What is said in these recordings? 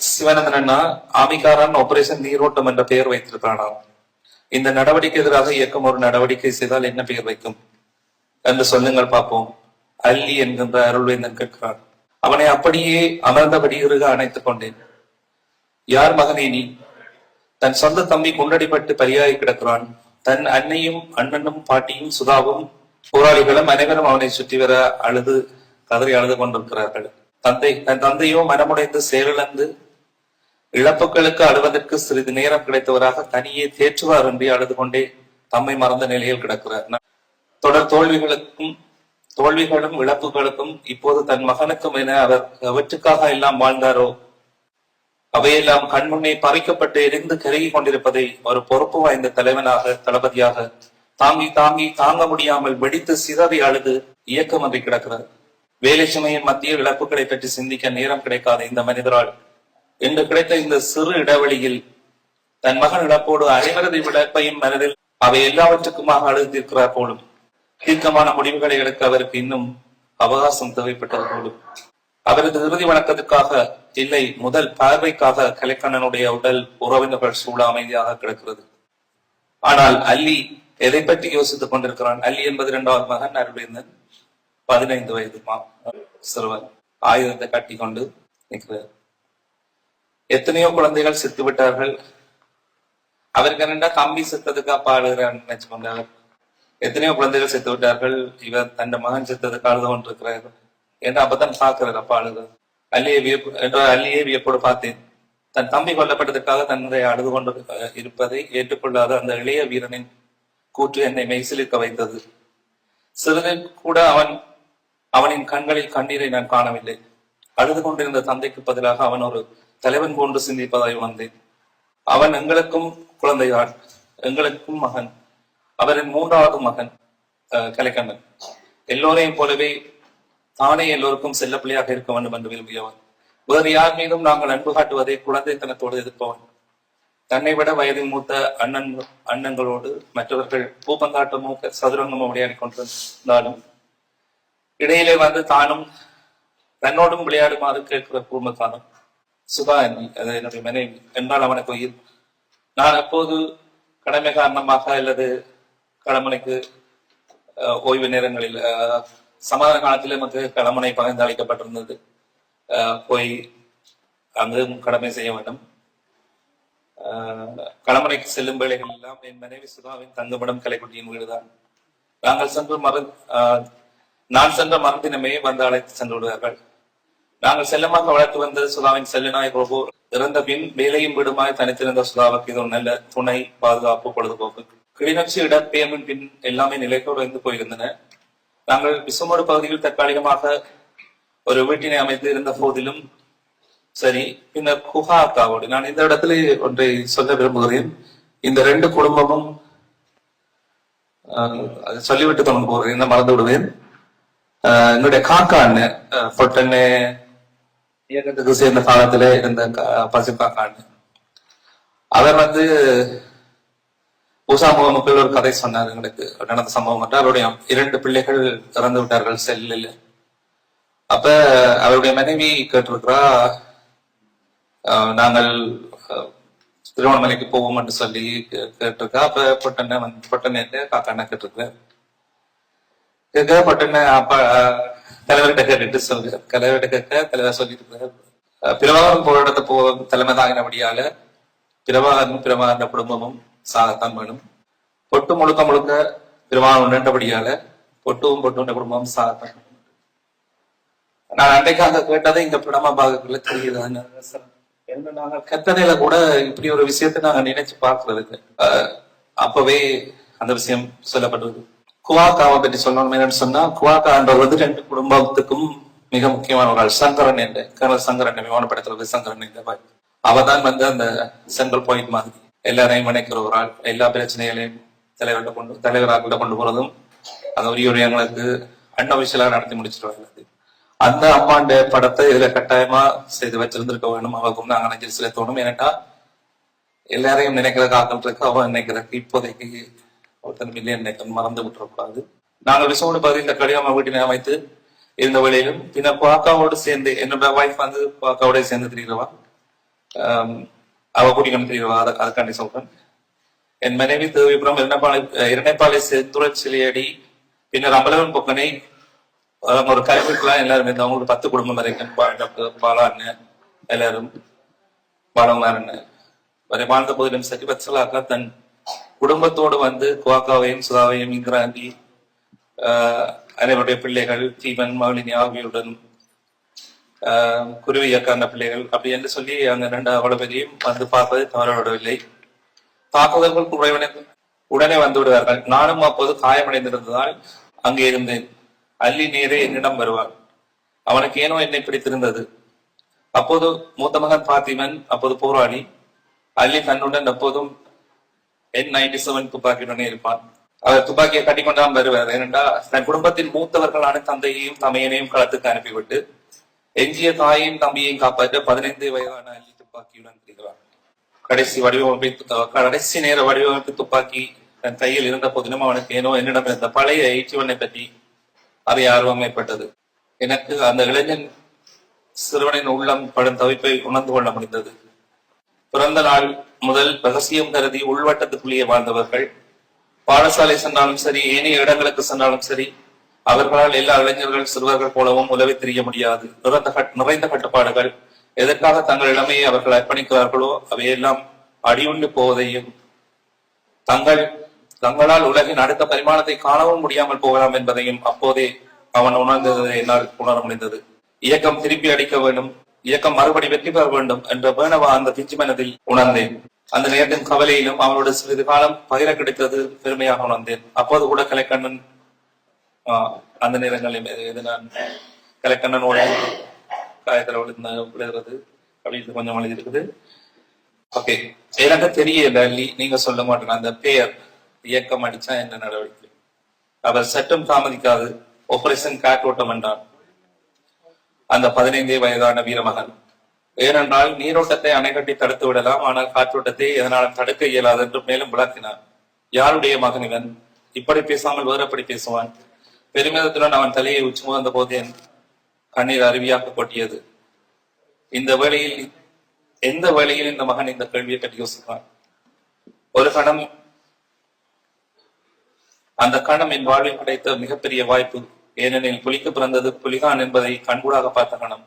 சிவனந்தன் அண்ணா ஆமிகாரன் operation நீரோட்டம் என்ற பெயர் வைத்திருக்கானா இந்த நடவடிக்கை எதிராக இயக்கம் ஒரு நடவடிக்கை செய்தால் என்ன பெயர் வைக்கும்? என்று சொல்லுங்கள் பார்ப்போம். அல்லி என்கின்ற அருள்வேந்தன் கேட்கிறான். அவனை அப்படியே அமர்ந்தபடி இருக அணைத்துக் கொண்டேன். யார் மகனே நீ? தன் சொந்த தம்பி குண்டடிப்பட்டு பலியாகி கிடக்கிறான். தன் அன்னையும் அண்ணனும் பாட்டியும் சுதாவும் போராளிகளும் அனைவரும் அவனை சுற்றி வர அழுது கதறி அழுது கொண்டிருக்கிறார்கள். தந்தை தன் தந்தையோ மனமுடைந்து செயலிழந்து இழப்புகளுக்கு அழுவதற்கு சிறிது நேரம் கிடைத்தவராக தனியே தேற்றுவார் என்று அழுது கொண்டே தம்மை மறந்த நிலையில் கிடக்கிறார். தொடர் தோல்விகளுக்கும் தோல்விகளும் இழப்புகளுக்கும் இப்போது தன் மகனுக்கும் என அவர் எவற்றுக்காக எல்லாம் வாழ்ந்தாரோ அவையெல்லாம் கண்முன்னே பறிக்கப்பட்டு எரிந்து கருகி கொண்டிருப்பதை ஒரு பொறுப்பு வாய்ந்த தலைவனாக தளபதியாக தாங்கி தாங்கி தாங்க முடியாமல் வெடித்து சிதறி அழுது இயக்கமன்றி கிடக்கிறார். வேலை சுமையின் மத்திய இழப்புகளை பற்றி சிந்திக்க நேரம் கிடைக்காத இந்த மனிதரால் இன்று கிடைத்த இந்த சிறு இடைவெளியில் தன் மகன் இழப்போடு அனைவரது விளப்பையும் மனதில் அவை எல்லாவற்றுக்குமாக அழுதிருக்கிறார் போலும். தீர்க்கமான முடிவுகளை எடுக்க அவருக்கு இன்னும் அவகாசம் தேவைப்பட்டது போலும். அவரது இறுதி வணக்கத்துக்காக இல்லை முதல் பார்வைக்காக கலைக்கண்ணனுடைய உடல் உறவினர்கள் சூழ அமைதியாக கிடக்கிறது. ஆனால் அல்லி எதை பற்றி யோசித்துக் கொண்டிருக்கிறான்? அல்லி என்பது இரண்டாவது மகன் அருள்வேந்தன் பதினைந்து வயது மா சிறுவன். ஆயுதத்தை கட்டி கொண்டு நிற்கிறார். எத்தனையோ குழந்தைகள் செத்து விட்டார்கள் அவருக்கு என்னடா தம்பி செத்ததுக்கு பாடுகிறான்னு நினைச்சு கொண்டார் எத்தனையோ குழந்தைகள் செத்து விட்டார்கள் இவர் தன் மகன் செத்ததுக்கு அழுது கொண்டிருக்கிறார். என்று அப்பதான் பார்க்கிறார் அப்பா அழுகிறது அல்லியை வியப்பு என்ற அல்லியை வியப்போடு பார்த்தேன். தன் தம்பி கொல்லப்பட்டதற்காக தன்னுடைய அழுது கொண்டு இருப்பதை ஏற்றுக்கொள்ளாத அந்த இளைய வீரனின் கூற்று என்னை மெய்சிலிருக்க வைத்தது. சிறிது கூட அவன் அவனின் கண்களில் கண்ணீரை நான் காணவில்லை. அழுது கொண்டிருந்த தந்தைக்கு பதிலாக அவன் ஒரு தலைவன் போன்று சிந்திப்பதாய் உணர்ந்தேன். அவன் எங்களுக்கும் குழந்தையாள் எங்களுக்கும் மகன். அவரின் மூன்றாவது மகன் அஹ், கலைக்கண்ணன். எல்லோரையும் போலவே தானே எல்லோருக்கும் செல்ல பிள்ளையாக இருக்க வேண்டும் என்று விரும்பியவன். வேறு யார் மீதும் நாங்கள் அன்பு காட்டுவதை குழந்தைத்தனத்தோடு எதிர்ப்பவன். தன்னை விட வயதில் மூத்த அண்ணன் அண்ணங்களோடு மற்றவர்கள் பூப்பந்தாட்டமோ சதுரங்கமோ விளையாடி கொண்டிருந்தாலும் இடையிலே வந்து தானும் தன்னோடும் விளையாடுமாறு கேட்கிற குடும்பத்தானும் சுதா என்னை அது என்னுடைய மனைவி. என்றால் அவனுக்கு உயிர் நான் அப்போது கடமை காரணமாக அல்லது கடமனைக்கு அஹ், ஓய்வு நேரங்களில் அஹ், சமாதான காலத்தில் நமக்கு கடமனை பகிர்ந்து அளிக்கப்பட்டிருந்தது போய் அங்கும் கடமை செய்ய வேண்டும். அஹ், களமனைக்கு செல்லும் வேலைகள் எல்லாம் என் மனைவி சுதாவின் தங்குமிடம் கலைக்குட்டியின் வீடுதான். நாங்கள் சென்று மறு நான் சென்ற மருந்தினமே வந்து அழைத்து சென்று விடுவார்கள். நாங்கள் செல்லமாக வளர்த்து வந்த சுதாவின் செல்லனாய் பிரபு இறந்த பின் வேலையும் வீடுமாய் தனித்திருந்த சுதாவுக்கு இது ஒரு நல்ல துணை பாதுகாப்பு பொழுதுபோக்கு. கிளிநொச்சி இடப்பெயர்வின் பின் எல்லாமே நிலைக்குறைந்து போயிருந்தன. நாங்கள் விசுமோடு பகுதியில் தற்காலிகமாக ஒரு வீட்டினை அமைத்து இருந்த போதிலும் சரி பின்னர் குஹா அக்காவோடு. நான் இந்த இடத்துல ஒன்றை சொல்ல விரும்புகிறேன். இந்த ரெண்டு குடும்பமும் சொல்லிவிட்டு தொடங்க போகிறேன் மறந்து விடுவேன். என்னுடைய காக்கா அண்ணன் பொட்டண்ணே இயக்கத்துக்கு சேர்ந்த காலத்துல இருந்த கா- பசு அவர் வந்து உஷா முகமுக்கள் ஒரு கதை சொன்னார் எங்களுக்கு. நடந்த சம்பவம் மட்டும் அவருடைய இரண்டு பிள்ளைகள் இறந்து விட்டார்கள் செல்லில். அப்ப அவருடைய மனைவி கேட்டிருக்கிறா ஆஹ், நாங்கள் திருவண்ணாமலைக்கு போவோம் என்று சொல்லி கேட்டிருக்கா. அப்ப பொட்டண்ண வந்து பொட்டண்ண காக்கா கேட்டிருக்கிறேன் கேட்கப்பட்டன அப்பா தலைவர்கிட்ட கேட்டுட்டு சொல்கிறார் தலைவர்கிட்ட கேட்க தலைவர் சொல்லியிருக்கிறார். பிரபாகரன் போராட்டத்தை போ தலைமை தாங்கினபடியால பிரபாகரனும் பிரபாகரன் குடும்பமும் சாகத்தான் வேணும் பொட்டு முழுக்க முழுக்க பிரபாகரன் நின்றபடியால பொட்டுவும் பொட்டுன்ற குடும்பமும் சாகத்தான் நான் அன்றைக்காக கேட்டதை இங்க பிரமா பாகத்துல தெரியுது நாங்கள் நாங்க கத்தனையில கூட இப்படி ஒரு விஷயத்தை நாங்க நினைச்சு பார்க்கறதுக்கு அஹ், அப்பவே அந்த விஷயம் சொல்லப்பட்டது குவாகாவை பற்றி சொல்லணும் என்னன்னு சொன்னா குவாகான்றவர் வந்து ரெண்டு குடும்பத்துக்கும் மிக முக்கியமான ஒரு ஆள். சங்கரன் என்ற கர்னல் சங்கரன் விமானப்படத்துல சங்கரன் என்ற அவ தான் வந்து அந்த சென்ட்ரல் பாயிண்ட் மாதிரி எல்லாரையும் இணைக்கிற ஒரு ஆள். எல்லா பிரச்சனைகளையும் தலைவர்கிட்ட கொண்டு தலைவராக்கிட்ட கொண்டு போறதும் அந்த உரிய எங்களுக்கு அன்அபிஷியலா நடத்தி முடிச்சிருவாங்க. அந்த அம்மாண்ட படத்தை இதுல கட்டாயமா செய்து வச்சிருந்திருக்க வேணும். அவருக்கும் நாங்கள் நெஞ்சில் செலுத்தணும். ஏன்னாட்டா எல்லாரையும் நினைக்கிற காக்கள் இருக்கு அவன் நினைக்கிறதுக்கு இப்போதைக்கு ஒருத்தன் மில்லியன் நினைக்க மறந்து விட்டுறக்கூடாது. நாங்கள் விசோடு பகுதியில் கடிகாம வீட்டினை அமைத்து இருந்த வேளையிலும் பின்னர் குவாக்காவோடு சேர்ந்து என்னோட வைஃப் வந்து குவாக்காவோட சேர்ந்து தெரிகிறவா? ஆம், அவ குடிக்கணும் தெரியுவா அதை அதுக்காண்டி சொல்றேன். என் மனைவி தேவிபுரம் இரணைப்பாளை இரணைப்பாளை செந்துரன் சிலையடி பின்னர் அம்பலவன் பொக்கனை ஒரு கல்வெட்டுலாம் எல்லாருமே இருந்து அவங்களுக்கு பத்து குடும்பம் வரைக்கும் டாக்டர் பாலா அண்ணன் எல்லாரும் பாலகுமார் அண்ணன் வரை வாழ்ந்த போதிலும் சரி வச்சலாக்கா தன் குடும்பத்தோடு வந்து குவாக்காவையும் சுதாவையும் இங்கிராந்தி அனைவருடைய பிள்ளைகள் தீபன் மகளினி ஆகியோருடன் ஆஹ், குருவி பிள்ளைகள் அப்படி என்று சொல்லி அங்க ரெண்டு அவ்வளவு வந்து பார்ப்பது தவறவிடவில்லை தாக்குதல்கள் குறைவனை உடனே வந்து விடுவார்கள். நானும் அப்போது காயமடைந்திருந்ததால் அங்கே இருந்தேன். அள்ளி நேரே என்னிடம் வருவான் அவனுக்கு ஏனோ என்னை பிடித்திருந்தது. அப்போது மூத்த மகன் பாத்திமன் அப்போது போராளி. அள்ளி தன்னுடன் எப்போதும் என் நைன்டி செவன் துப்பாக்கியுடனே இருப்பான். அவர் துப்பாக்கியை கட்டிக்கொண்டான் வருவார். ஏனென்றால் தன் குடும்பத்தின் மூத்தவர்களான தந்தையையும் தமையனையும் களத்துக்கு அனுப்பிவிட்டு எஞ்சிய தாயையும் தம்பியையும் காப்பாற்ற பதினைந்து வயதான அள்ளி துப்பாக்கியுடன் திரிகிறார். கடைசி வடிவமைப்பு கடைசி நேர வடிவமைப்பு துப்பாக்கி தன் கையில் இருந்த போதிலும் அவனுக்கு ஏனோ என்னிடம் இருந்த பழைய எயிட்டிவனை பற்றி அறிய ஆர்வம் ஏற்பட்டது. எனக்கு அந்த இளைஞன் சிறுவனின் உள்ளம் படும் தவிப்பை உணர்ந்து கொள்ள முடிந்தது. பிறந்த நாள் முதல் ரகசியம் கருதி உள்வட்டத்துக்குள்ளேயே வாழ்ந்தவர்கள் பாடசாலை சென்றாலும் சரி ஏனைய இடங்களுக்கு சென்றாலும் சரி அவர்களால் எல்லா இளைஞர்கள் சிறுவர்கள் போலவும் உலவி தெரிய முடியாது. நிறைந்த நிறைந்த கட்டுப்பாடுகள் எதற்காக தங்கள் இளமையை அவர்கள் அர்ப்பணிக்கிறார்களோ அவையெல்லாம் அடியுண்டு போவதையும் தங்கள் தங்களால் உலகின் அடுத்த பரிமாணத்தை காணவும் முடியாமல் போகலாம் என்பதையும் அப்போதே அவன் உணர்ந்ததை என்னால் உணர முடிந்தது. இயக்கம் திருப்பி அடிக்க வேண்டும். இயக்கம் மறுபடி வெற்றி பெற வேண்டும் என்ற வேணவா அந்த பிஞ்சு மனதில் உணர்ந்தேன். அந்த நேரத்தின் கவலையிலும் அவனோட சிறிது காலம் பகிர கிடைத்தது பெருமையாக உணர்ந்தேன். அப்போது கூட கலைக்கண்ணன் அந்த நேரங்களில் இது நான் கலைக்கண்ணனோட காயத்தில் விழுந்த விழுகிறது. அப்படின்னு கொஞ்சம் எழுதியிருக்குது. ஓகே. எனக்கு தெரியல நீங்க சொல்ல மாட்டேன் அந்த பெயர் இயக்கம் அடிச்சா என்ன நடவடிக்கை? அவர் சட்டம் தாமதிக்காது. ஆபரேஷன் காற்றோட்டம் என்றான். அந்த பதினைந்தே வயதான வீரமகன். ஏனென்றால் நீரோட்டத்தை அணைகட்டி தடுத்து விடலாம் ஆனால் காற்றோட்டத்தை எதனாலும் தடுக்க இயலாது என்று மேலும் விளக்கினார். யாருடைய மகன் இவன்? இப்படி பேசாமல் வேறப்படி பேசுவான்? பெருமிதத்துடன் அவன் தலையை உச்சி முகர்ந்த போது என் கண்ணீர் அருவியாக கொட்டியது. இந்த வேளையில் எந்த வேளையில் இந்த மகன் இந்த கேள்வியை பற்றி யோசிப்பான்? ஒரு கணம் அந்த கணம் என் வாழ்வில் கிடைத்த மிகப்பெரிய வாய்ப்பு. ஏனெனில் புலிக்கு பிறந்தது புலிகான் என்பதை கண்கூடாக பார்த்த கணம்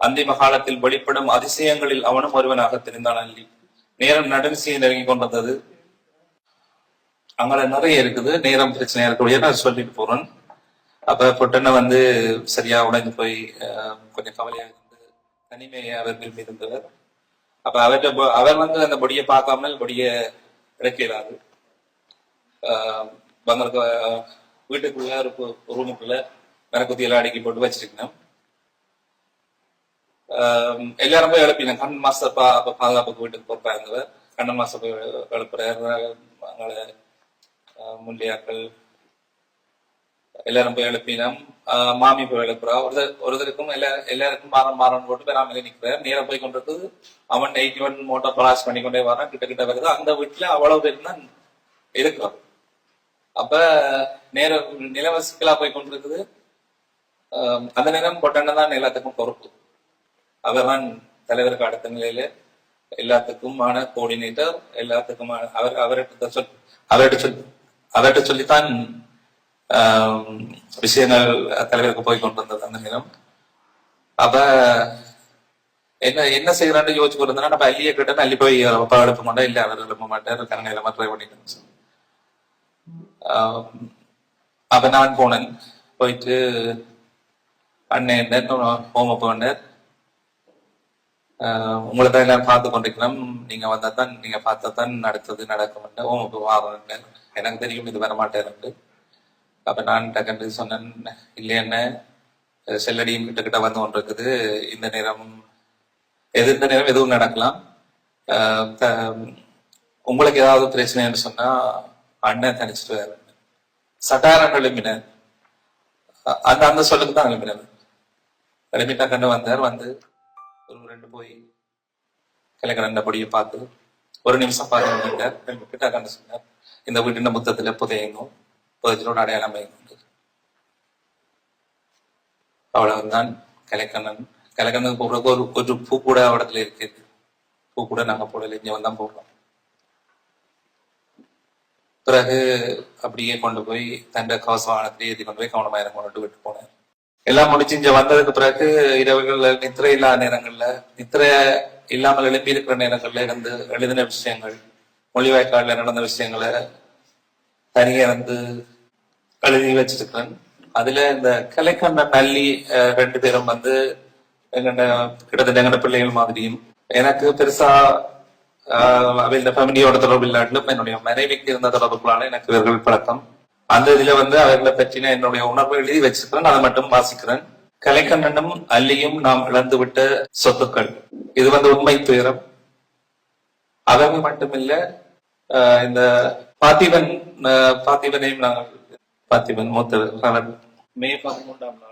அந்திம காலத்தில் வெளிப்படும் அதிசயங்களில் அவனும் ஒருவனாக தெரிந்தான் அல்லி. நேரம் நடுநிசையை நெருங்கி கொண்டிருந்தது. அங்கே நிறைய இருக்குது. நேரம் பிரச்சனையா இருக்கக்கூடிய நான் சொல்லிட்டு போறேன். அப்ப பொட்டனை வந்து சரியா உடைந்து போய் அஹ், கொஞ்சம் கவலையா இருந்து தனிமையை அவர் விரும்பி இருந்தவர். அப்ப அவர்கிட்ட அவர் வந்து அந்த பொடியை பார்க்காமல் பொடியை இறக்கிறாரு. ஆஹ் பங்களுக்கு ஆஹ் வீட்டுக்குள்ள ஒரு ரூமுக்குள்ள மரக்குத்தி எல்லாம் அடுக்கி போட்டு வச்சிருக்கணும். ஆஹ் எல்லாரும் போய் எழுப்பினேன் கண்ணன் மாஸ்டர் பா அப்ப பாதுகாப்புக்கு வீட்டுக்கு பொறுப்பா கண்ணன் மாஸ்டர் போய் எழுப்புறாரு அவங்கள ஆஹ் எல்லாரும் போய் எழுப்பினோம் மாமி போய் எழுப்புறா. ஒருத்தர் ஒருத்தருக்கும் எல்லா எல்லாருக்கும் மாறன் மாறன் போட்டு பெறாமலே நிக்கிறார் நேரம் போய் கொண்டிருக்குது. அவன் எயிட்டி ஒன் மோட்டார் கிராஸ் பண்ணி கொண்டே வரான் கிட்ட கிட்ட வருது. அந்த வீட்டுல அவ்வளவு பேர் தான் இருக்கிறோம். அப்ப நேரம் நிலவ சிக்கலா போய் கொண்டிருக்குது. ஆஹ் அந்த நேரம் பொட்டண்ணன் தான் எல்லாத்துக்கும் பொறுப்பு. அவர்தான் தலைவருக்கு அடுத்த நிலையில எல்லாத்துக்குமான கோஆர்டினேட்டர் எல்லாத்துக்குமான அவர் அவர்கிட்ட சொல் அவர்கிட்ட சொல் அவர்கிட்ட சொல்லித்தான் ஆஹ் விஷயங்கள் தலைவருக்கு போய் கொண்டிருந்தது அந்த நேரம். அப்ப என்ன என்ன செய்யறான்னு யோசிச்சு கொண்டிருந்தா நம்ம அள்ளிய கிட்ட அள்ளி போய் அப்பா மாட்டோம் இல்ல அவர் எழுப்ப மாட்டார் கரணையில ட்ரை பண்ணிட்டு அப்போ நான் போனேன். போயிட்டு அண்ணன் ஹோம் அப்ப உங்களை தான் எல்லாரும் பார்த்து கொண்டிருக்கிறோம் நீங்க வந்தா தான் நீங்க பார்த்தா தான் அடுத்தது நடக்கும் ஹோம் அப்ப வாரேன் எனக்கு தெரியும் இது வரமாட்டேன் அப்ப நான் டக்குன்னு சொன்னேன் இல்லை என்ன செல்லடியும் கிட்ட கிட்ட வந்து ஒன்று இருக்குது இந்த நேரம் எது இந்த நேரம் எதுவும் நடக்கலாம். உங்களுக்கு ஏதாவது பிரச்சனைன்னு சொன்னா அண்ணன் தனிச்சிட்டு வேற. சட்டாரம் எழுப்பினர் அந்த அந்த சொல்லுக்கு தான் எழுப்பினர் எழுப்பிட்டா கண்டு வந்தார் வந்து ஒரு ரெண்டு போய் கிழக்கு பொடியை பார்த்து ஒரு நிமிஷம் பார்த்து கிட்ட கண்டு சொன்னார் இந்த வீட்டின் முத்தத்துல புதையணும் புதைச்சலோட அடையாளம் வைக்கணும் அவ்வளவுதான் கலைக்கண்ணன். கலைக்கண்ணனுக்கு போடுறதுக்கு ஒரு ஒரு பூ கூட இடத்துல இருக்குது பூ கூட நாங்க போடல இங்க வந்தான் போடுறோம் பிறகு அப்படியே கொண்டு போய் தண்ட காசு வாகனத்திலே ஏற்றி கொண்டு போய் கவனமாக இறங்க கொண்டு விட்டு போனேன். எல்லாம் முடிச்சு இங்க வந்ததுக்கு பிறகு இரவுகள்ல நித்திரை இல்லாத நேரங்கள்ல நித்திரை இல்லாமல் எழுப்பி இருக்கிற நேரங்கள்ல இருந்து எழுதின விஷயங்கள் மொழிவாய்க்காலில் நடந்த விஷயங்களை தனியாக வந்து எழுதி வச்சிருக்கிறேன். அதுல இந்த கலைக்கண்ணன் நல்லி அஹ், ரெண்டு பேரும் வந்து எங்கட கிட்டத்தட்ட எங்கட பிள்ளைகள் மாதிரியும் எனக்கு பெருசா ஆஹ் ஃபேமிலியோட தொடர்பு இல்லாட்டிலும் என்னுடைய மனைவிக்கு இருந்த தொடர்புகளான எனக்கு இவர்கள் பழக்கம். அந்த இதுல வந்து அவர்களை பற்றின என்னுடைய உணர்வு எழுதி வச்சிருக்கிறேன். அதை மட்டும் வாசிக்கிறேன். கலைக்கண்ணனும் அல்லியும் நாம் இழந்துவிட்ட சொத்துக்கள். இது வந்து உண்மை துயரம். அவர்கள் மட்டுமில்ல இந்த பார்த்திபன் ஆஹ் நாங்கள் பார்த்திபன் மூத்த மே பதிமூன்றாம் நாள்